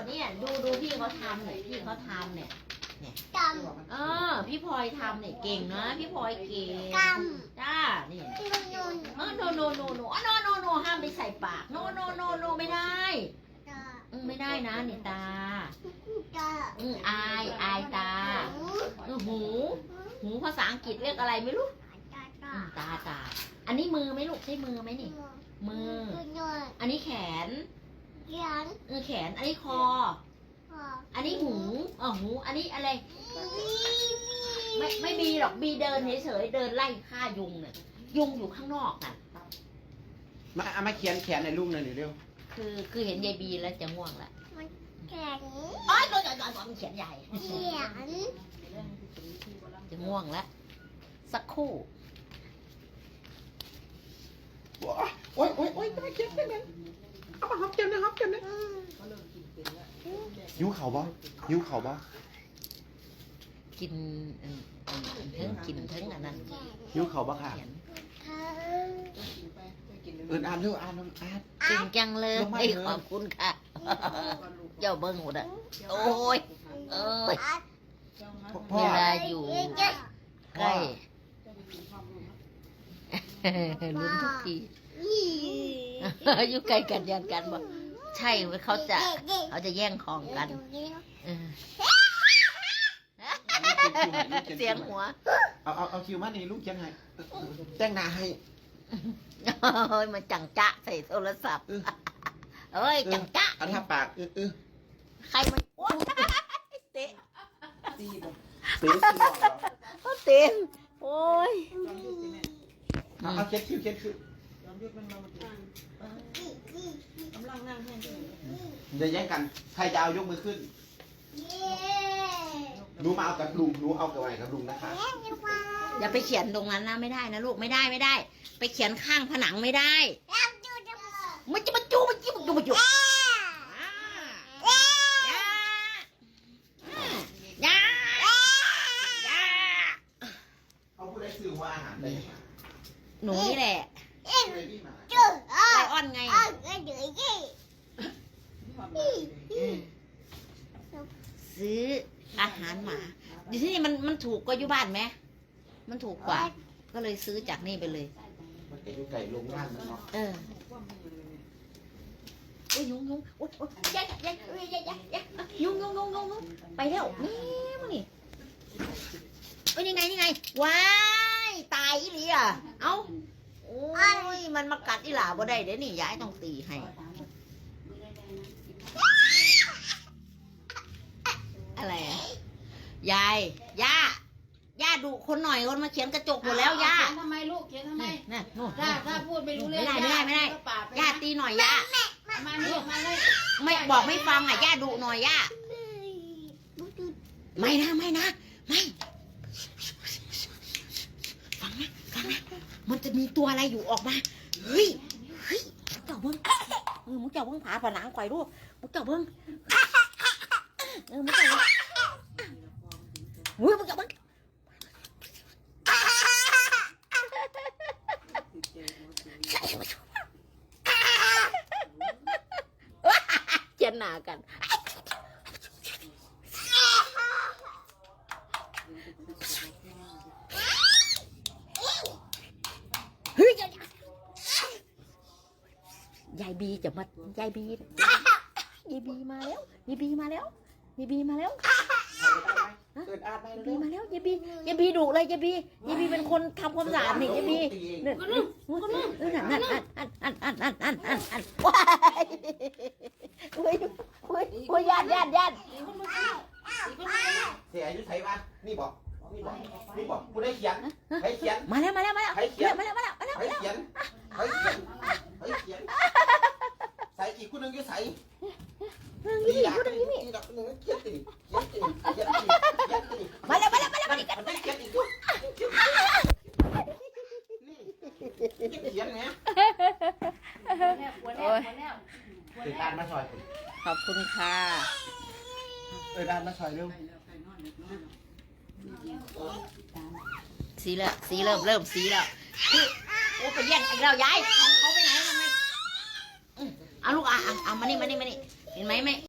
เขาทำเนี่ยพี่เขาทำเนี่ย กเออ พี่พลอยทำเนี่ยเก่งนะพี่พลอยเก่งำกจ้านี่ำนุ่นเออโนโนโนโนอ๋อโนโนโนห้ามไปใส่ปากโนโนโนโนไม่ได้ตาอืมไม่ได้นะนี่ตาตาอืมอายอายตาเออหู หูภาษาอังกฤษเรียกอะไรไม่รู้ตาตาอืมตาตา อันนี้มือไหมลูกใช่มือไหมนี่ มือ นุ่นอันนี้แขน ยันเออแขน อันนี้คอพออันนี้หูเออหู อันนี้อะไรบีไม่ไม่มีหรอกบีเดินเฉยๆเดินไล่ฆ่ายุงเนี่ยยุงอยู่ข้างนอกน่ะ มาเอามาเขียนแขนในลูกหน่อยเร็วคือคือเห็นยายบีแล้วจะง่วงละแข็งอ๋อโดนโดนโดนมันเขียนใหญ่เขียนจะง่วงแล้วสักครู่โอ้ยโอ้ยโอ้ยจะมาเขียนได้ไหม เอามาหอมเขียนนะหอมเขียนนะยิ้วเข่าบ่ยิ้วเข่าบ่กินเอิ่มเอิ่มเอิ่มเทิงกินเทิงอันนั้นยิ้วเข่าบ่ค่ะเขียนเธอเอินอ่านเร็วอ่านน้ำอ่านเก่งจังเลยลงมาเอ้ยเลย ขอบคุณค่ะ เจ้าเบิ้งหมดอะโอ้ยเอ้ยพ่อเวลาอยู่ใกล้ลุ้นทุกที อยู่ใกล้กันยันกันบอกใช่เว้ยเขาจะเขาจะแย่งของกันเออเสียงหัวเอาเอาเอาคิวมานี่ลูกเขียนให้แต่งหน้าให้เฮ้ยมันจังจะใส่โทรศัพท์เออเอ้ยจังจะเอาทาปากเออเออใครมันโอ๊ยเตะตีบ่เสียสิบอกเหรอเขาเต็มโอ้ ยเอาเอาเขียนคิวเขียนคิวอย่าแย่งกันใครจะเอายกมือขึ้นหนูมาเอากับลุงหนูเอากับอะไรกับลุงนะคะอย่าไปเขียนตรงนั้นนะไม่ได้นะลูกไม่ได้ไม่ได้ ไปเขียนข้างผนังไม่ได้มันจะมาจูมันจะมาจูมันจูอย่าอย่าเขาพูดได้สื่อว่าอาหารได้ยังไงหนูนี่แหละเลยนี่มา ไลออนไง ซื้ออาหารหมาอยู่ที่นี่มันมันถูกกว่าอยู่บ้านไหม มันถูกกว่า ก็เลยซื้อจากนี่ไปเลย มันจะอยู่ไก่ลงล่างมันเนาะเออโอ้ยยุงยุงโอ้ยโอ้ยยัยยัยยยัยยัยยัยยุงยุงยุงยุงยุงไปแล้วนี่มึงนี่เอ้ยนี่ไงนี่ไงว้ายตายอีหลีอะเอ้า ยมันมากัดอีหลาบ่ได้เดี๋ยวนี่ยายต้องตีให้ อะไรอะยายย่าย่าดุคนหน่อยคนมาเขียนกระจกหมดแล้วย่าเขียนทำไมลูกเขียนทำไมน่ะนู่นถ้าถ้าพูดไม่รู้เรื่องไม่ได้ไม่ได้ไม่ได้ก็ปากปย่าตีหน่อยย่ามานี่มาเลยไม่บอกไม่ฟังอะย่าดุหน่อยย่าไม่นะไม่นะไม่ฟังนะฟังนะ มันจะมีตัวอะไรอยู่ออกมา เฮ้ย เฮ้ยมึงเจ้าเบิ้งเออมึงเจ้าเบิ้งผาผนังข่อยดูมึงเจ้าเบิ้งเออมึงเจ้าเบิ้งเฮ้ยมึงเจ้าเบิ้งเจนหนากัน ยายบีจะมายายบียายบีมาแล้วยายบีมาแล้วยายบีมาแล้วยายบีมาแล้วยายบียายบีดุเลยยายบียายบีเป็นคนทำความสะอาดนี่ยายบีเนั่นนั่นนั่นนั่นนั่นนั่นนั่นนั่นอันอันว้ายโอ้ยโอ้าโอ้ยยันยันยันเสียอายุไทยปะนี่บอกนี่บอกนี่บอกผู้ได้เขียนใครเขียนมาแล้วมาแล้วมาแล้วมาแล้วมาแล้วมาแล้วใครเขียนใครเขียนใครเขียน ใส่กี่คนหนึ่งอยู่ใส่นี่นี่พูดอย่างนี้นี่นี่ดอกหนึ่งเขียนตีเขียนตีเขียนตีเขียนตีมาแล้วมาแล้วมาแล้วมาแล้วมันไม่เขียนอีกทุกนี่เขียนไงหัวแล้วหัวแล้วเกิดการมาซอยขอบคุณค่ะเออดานมาซอยเร็วสีแล้วสีเริ่มเริ่มสีแล้วโอ้ไปแย่งอีกแล้วยายของเขาไปไหนทำไมอืม เอาลูกอะเอาเอามานี่มานี่มานี่เห็นไหมไม่